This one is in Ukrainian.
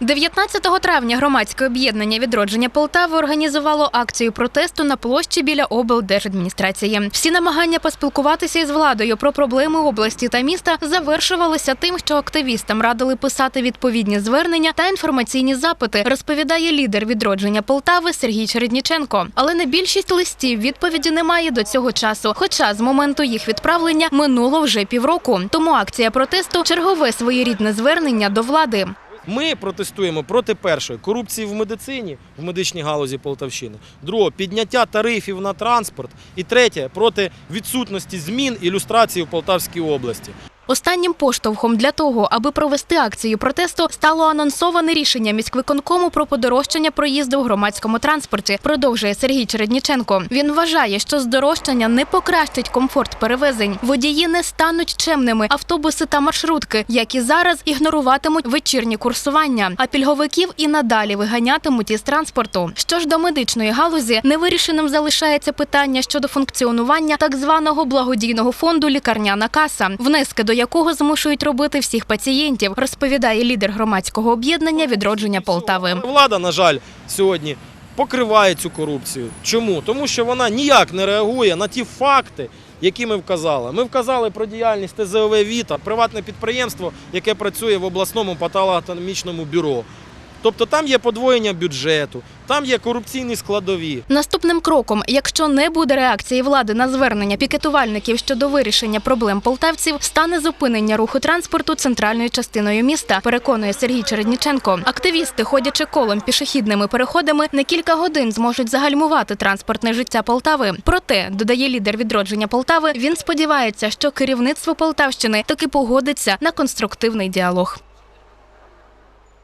19 травня громадське об'єднання відродження Полтави організувало акцію протесту на площі біля облдержадміністрації. Всі намагання поспілкуватися із владою про проблеми області та міста завершувалися тим, що активістам радили писати відповідні звернення та інформаційні запити, розповідає лідер відродження Полтави Сергій Чередніченко. Але на більшість листів відповіді немає до цього часу. Хоча з моменту їх відправлення минуло вже півроку. Тому акція протесту чергове своєрідне звернення до влади. Ми протестуємо проти першої корупції в медицині, в медичній галузі Полтавщини. Другого підняття тарифів на транспорт. І третє проти відсутності змін ілюстрації в Полтавській області. Останнім поштовхом для того, аби провести акцію протесту, стало анонсоване рішення міськвиконкому про подорожчання проїзду в громадському транспорті. Продовжує Сергій Чередніченко. Він вважає, що здорожчання не покращить комфорт перевезень. Водії не стануть чемними. Автобуси та маршрутки, як і зараз, ігноруватимуть вечірні курсування, а пільговиків і надалі виганятимуть із транспорту. Що ж до медичної галузі, невирішеним залишається питання щодо функціонування так званого благодійного фонду Лікарняна каса, внески до якого змушують робити всіх пацієнтів, розповідає лідер громадського об'єднання відродження Полтави. Влада, на жаль, сьогодні покриває цю корупцію. Чому? Тому що вона ніяк не реагує на ті факти, які ми вказали. Ми вказали про діяльність ТЗОВ Віта, приватне підприємство, яке працює в обласному патологоанатомічному бюро. Тобто там є подвоєння бюджету, там є корупційні складові. Наступним кроком, якщо не буде реакції влади на звернення пікетувальників щодо вирішення проблем полтавців, стане зупинення руху транспорту центральною частиною міста. Переконує Сергій Чередніченко. Активісти, ходячи колом пішохідними переходами, на кілька годин зможуть загальмувати транспортне життя Полтави. Проте, додає лідер відродження Полтави, він сподівається, що керівництво Полтавщини таки погодиться на конструктивний діалог.